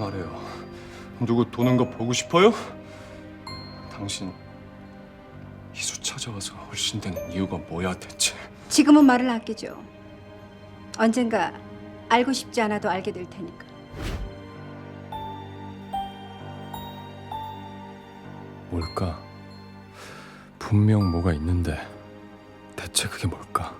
말해요. 누구 도는 거 보고 싶어요? 당신 희수 찾아와서 얼씬되는 이유가 뭐야 대체? 지금은 말을 아끼죠. 언젠가 알고 싶지 않아도 알게 될 테니까. 뭘까? 분명 뭐가 있는데 대체 그게 뭘까?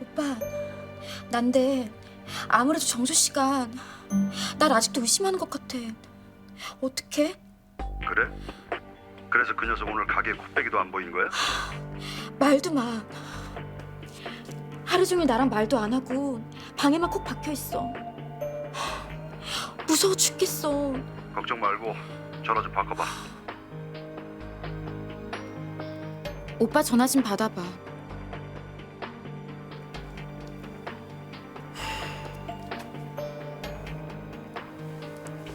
오빠, 난데 아무래도 정수 씨가 날 아직도 의심하는 것 같아. 어떡해? 그래? 그래서 그 녀석 오늘 가게 코빼기도 안 보인 거야? 말도 마. 하루 종일 나랑 말도 안 하고 방에만 콕 박혀 있어. 무서워 죽겠어. 걱정 말고 전화 좀 바꿔봐. 오빠 전화 좀 받아봐.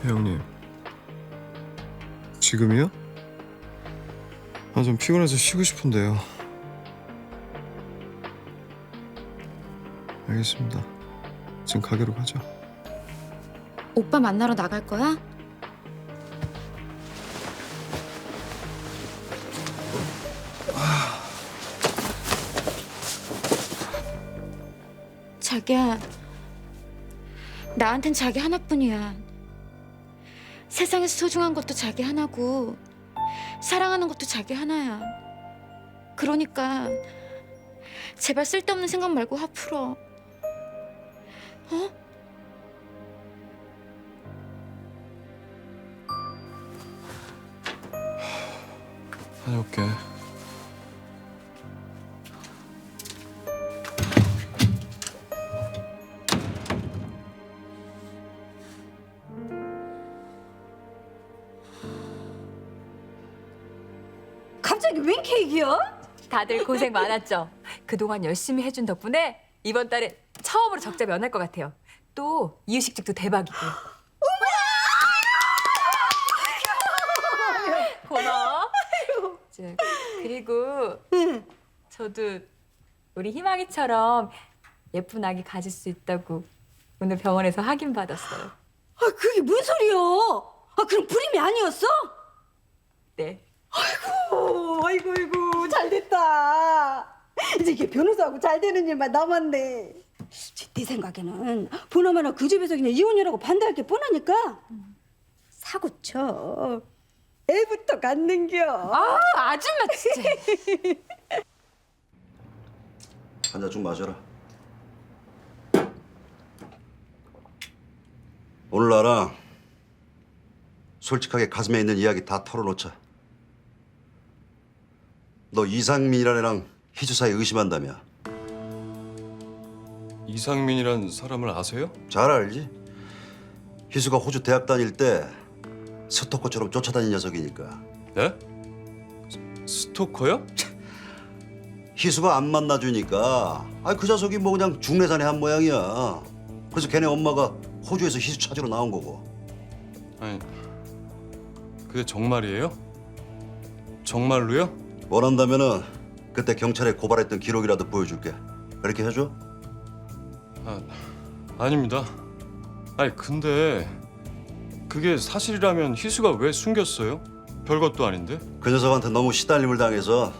형님 지금이요? 아 좀 피곤해서 쉬고 싶은데요 알겠습니다 지금 가게로 가죠 오빠 만나러 나갈 거야? 자기야, 나한텐 자기 하나뿐이야. 세상에서 소중한 것도 자기 하나고 사랑하는 것도 자기 하나야. 그러니까 제발 쓸데없는 생각 말고 화 풀어. 어? 다녀올게. 다들 고생 많았죠. 그동안 열심히 해준 덕분에 이번 달에 처음으로 적자 면할 것 같아요. 또 이유식집도 대박이고. 고마워. 저, 그리고 저도 우리 희망이처럼 예쁜 아기 가질 수 있다고 오늘 병원에서 확인 받았어요. 아 그게 무슨 소리야? 아 그럼 불임이 아니었어? 네. 어, 아이고 아이고 잘 됐다. 이제 이게 변호사하고 잘 되는 일만 남았네. 내 생각에는 보나마나 그 집에서 그냥 이혼이라고 반대할 게 뻔하니까 사고 쳐. 애부터 갖는겨. 아 아줌마 진짜. 한잔 좀 마셔라. 오늘 나랑 솔직하게 가슴에 있는 이야기 다 털어놓자. 너 이상민이라는 애랑 희주 사이 의심한다며. 이상민이란 사람을 아세요? 잘 알지? 희수가 호주 대학 다닐 때 스토커처럼 쫓아다닌 녀석이니까. 네? 스- 스토커요? 희수가 안 만나주니까 아 그 자석이 뭐 그냥 중내산의 한 모양이야. 그래서 걔네 엄마가 호주에서 희수 찾으러 나온 거고. 아니 그게 정말이에요? 정말로요? 원한다면은 그때 경찰에 고발했던 기록이라도 보여줄게. 그렇게 해줘? 아 아닙니다. 아니 근데 그게 사실이라면 희수가 왜 숨겼어요? 별것도 아닌데. 그 녀석한테 너무 시달림을 당해서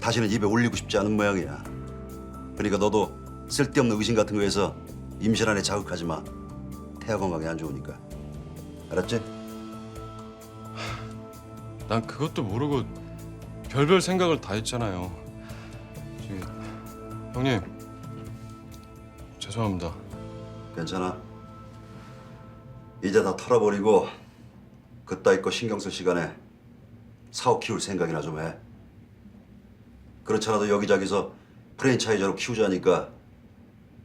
다시는 입에 올리고 싶지 않은 모양이야. 그러니까 너도 쓸데없는 의심 같은 거에서 임신 안에 자극하지 마. 태아 건강에 안 좋으니까. 알았지? 난 그것도 모르고 별별 생각을 다 했잖아요. 저기, 형님 죄송합니다. 괜찮아. 이제 다 털어버리고 그따위 거 신경 쓸 시간에 사업 키울 생각이나 좀 해. 그렇잖아도 여기저기서 프랜차이저로 키우자니까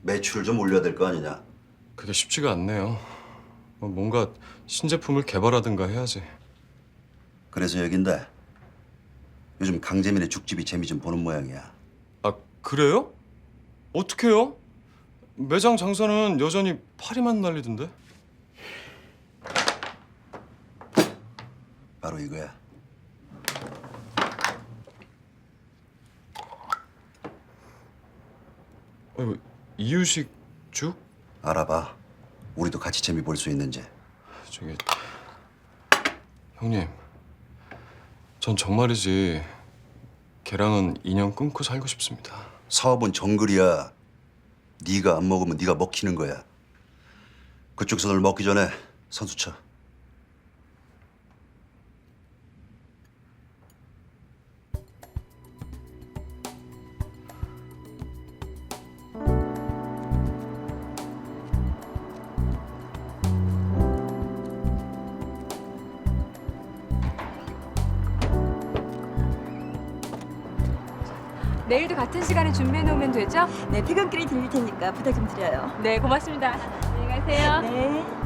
매출을 좀 올려야 될 거 아니냐. 그게 쉽지가 않네요. 뭐 뭔가 신제품을 개발하든가 해야지. 그래서 여긴데 요즘 강재민의 죽집이 재미 좀 보는 모양이야. 아 그래요? 어떡해요? 매장 장사는 여전히 파리만 날리던데. 바로 이거야. 아이고, 이유식 죽? 알아봐. 우리도 같이 재미 볼 수 있는지. 저기 형님, 전 정말이지 걔랑은 인연 끊고 살고 싶습니다. 사업은 정글이야. 네가 안 먹으면 네가 먹히는 거야. 그쪽 선을 먹기 전에 선수 쳐. 내일도 같은 시간에 준비해 놓으면 되죠? 네, 퇴근길에 들릴 테니까 부탁 좀 드려요. 네, 고맙습니다. 안녕히 가세요. 네.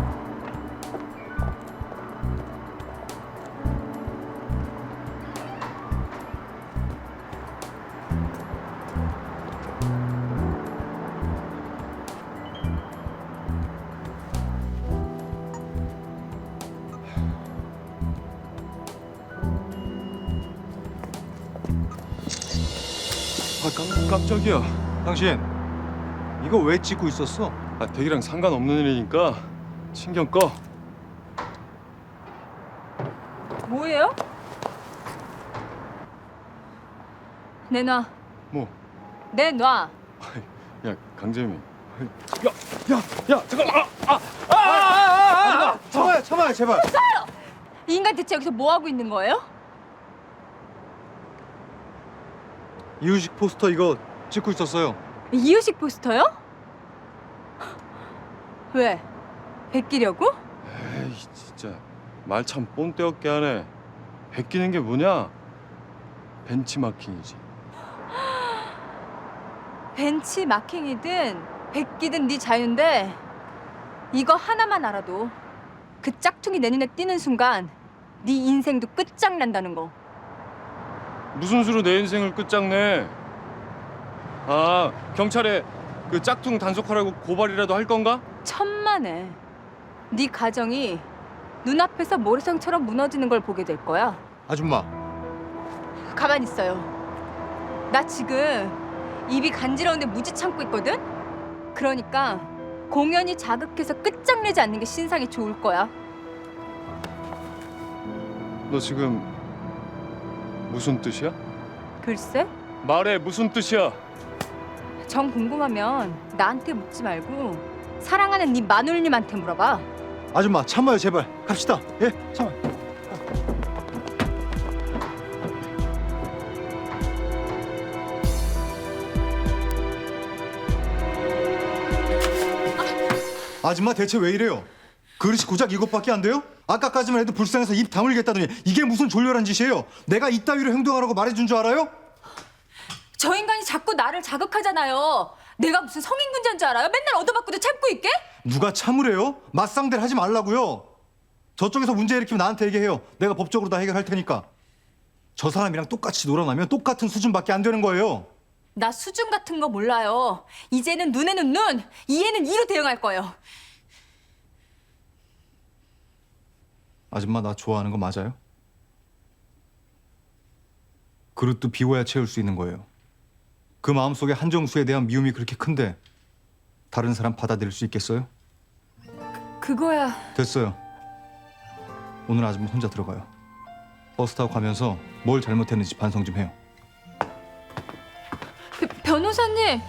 아 깜, 깜짝이야. 당신 이거 왜 찍고 있었어? 아 대기랑 상관없는 일이니까 신경 꺼. 뭐예요? 내놔. 뭐? 내놔. 야 강재미. 야 야 야 잠깐. 아, 참아요, 참아요, 제발. 이 인간 대체 여기서 뭐 하고 있는 거예요? 이유식 포스터 이거 찍고 있었어요. 이유식 포스터요? 왜? 베끼려고? 에이 진짜 말 참 뽐떼없게 하네. 베끼는 게 뭐냐? 벤치마킹이지. 벤치 마킹이든 베끼든 네 자유인데 이거 하나만 알아도 그 짝퉁이 내 눈에 띄는 순간 네 인생도 끝장난다는 거. 무슨 수로 내 인생을 끝장내? 아 경찰에 그 짝퉁 단속하라고 고발이라도 할 건가? 천만에 네 가정이 눈앞에서 모래성처럼 무너지는 걸 보게 될 거야. 아줌마, 가만 있어요. 나 지금 입이 간지러운데 무지 참고 있거든. 그러니까 공연히 자극해서 끝장내지 않는 게 신상이 좋을 거야. 너 지금 무슨 뜻이야? 글쎄, 말해 무슨 뜻이야? 정 궁금하면 나한테 묻지 말고 사랑하는 네 마눌님한테 물어봐. 아줌마 참아요, 제발. 갑시다. 예, 참아. 아줌마 대체 왜 이래요? 그릇이 고작 이것밖에 안 돼요? 아까까지만 해도 불쌍해서 입 다물겠다더니 이게 무슨 졸렬한 짓이에요? 내가 이따위로 행동하라고 말해준 줄 알아요? 저 인간이 자꾸 나를 자극하잖아요. 내가 무슨 성인 군자인 줄 알아요? 맨날 얻어맞고도 참고 있게? 누가 참으래요? 맞상대를 하지 말라고요. 저쪽에서 문제 일으키면 나한테 얘기해요. 내가 법적으로 다 해결할 테니까. 저 사람이랑 똑같이 놀아나면 똑같은 수준밖에 안 되는 거예요. 나 수준 같은 거 몰라요. 이제는 눈에는 눈, 이에는 이로 대응할 거예요. 아줌마 나 좋아하는 거 맞아요? 그릇도 비워야 채울 수 있는 거예요. 그 마음속에 한정수에 대한 미움이 그렇게 큰데 다른 사람 받아들일 수 있겠어요? 그거야. 됐어요. 오늘 아줌마 혼자 들어가요. 버스 타고 가면서 뭘 잘못했는지 반성 좀 해요. 그 변호사님,